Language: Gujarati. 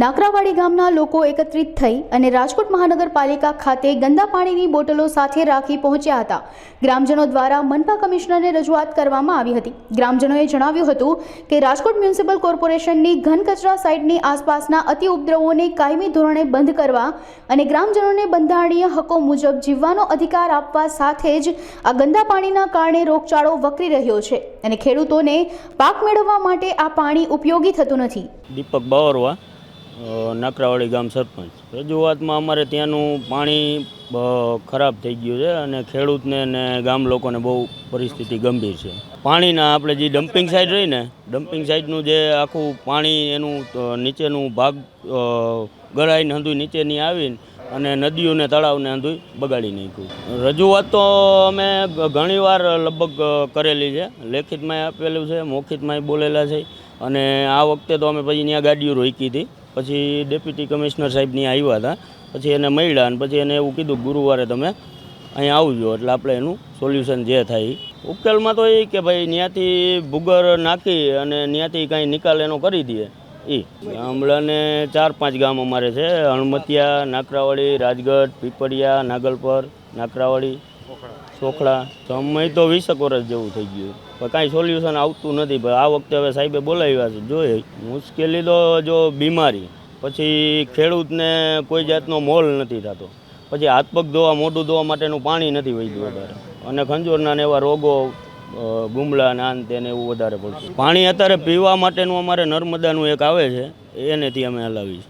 નાકરાવાડી ગામના લોકો એકત્રિત થઈ અને રાજકોટ મહાનગરપાલિકા ખાતે ગંદા પાણીની બોટલો સાથે રાખી પહોંચ્યા હતા. ગ્રામજનો દ્વારા મનપા કમિશનરને રજૂઆત કરવામાં આવી હતી. ગ્રામજનોએ જણાવ્યું હતું કે રાજકોટ મ્યુનિસિપલ કોર્પોરેશનની ઘન કચરા સાઇટની આસપાસના અતિ ઉપદ્રવોને કાયમી ધોરણે બંધ કરવા અને ગ્રામજનોને બંધારણીય હકો મુજબ જીવવાનો અધિકાર આપવા સાથે જ આ ગંદા પાણીના કારણે રોગચાળો વકરી રહ્યો છે અને ખેડૂતોને પાક મેળવવા માટે આ પાણી ઉપયોગી થતું નથી. દીપક બાવરવા નાકરાવાડી ગામ સરપંચ. રજૂઆતમાં અમારે ત્યાંનું પાણી ખરાબ થઈ ગયું છે અને ખેડૂતને ને ગામ લોકોને બહુ પરિસ્થિતિ ગંભીર છે. પાણીના આપણે જે ડમ્પિંગ સાઇડ રહી ને ડમ્પિંગ સાઇડનું જે આખું પાણી એનું નીચેનું ભાગ ગળાઈને હંધુય નીચેની આવીને અને નદીઓને, તળાવને હંધુય બગાડી નાખ્યું. રજૂઆત તો અમે ઘણીવાર લગભગ કરેલી છે. લેખિતમાં આપેલું છે મૌખિતમાં બોલેલા છે. અને આ વખતે તો અમે પછી ત્યાં ગાડીઓ રોકી હતી. પછી ડેપ્યુટી કમિશનર સાહેબની આવ્યા હતા. પછી એને મળ્યા અને પછી એને એવું કીધું ગુરુવારે તમે અહીં આવજો, એટલે આપણે એનું સોલ્યુશન જે થાય. ઉકેલમાં તો એ કે ભાઈ ત્યાંથી ભૂગર નાખી અને ત્યાંથી કાંઈ નિકાલ એનો કરી દઈએ. એ ગામડાને ચાર પાંચ ગામ અમારે છે. હણમતિયા નાકરાવાડી રાજગઢ, પીપળિયા, નાગલપર નાકરાવાડી સોખડા સમય તો વીસેક વર્ષ જેવું થઈ ગયું. પણ કાંઈ સોલ્યુશન આવતું નથી. આ વખતે હવે સાહેબે બોલાવ્યા છે. જોઈએ મુશ્કેલી તો જો બીમારી. પછી ખેડૂતને કોઈ જાતનો મોલ નથી થતો. પછી હાથ પગ ધોવા, મોઢું ધોવા માટેનું પાણી નથી વહ્યું વધારે. અને ખંજોરના ને એવા રોગો ગુમલા નાન તેને એવું વધારે પડતું પાણી અત્યારે પીવા માટેનું અમારે નર્મદાનું એક આવે છે. એનેથી અમે હલાવી છે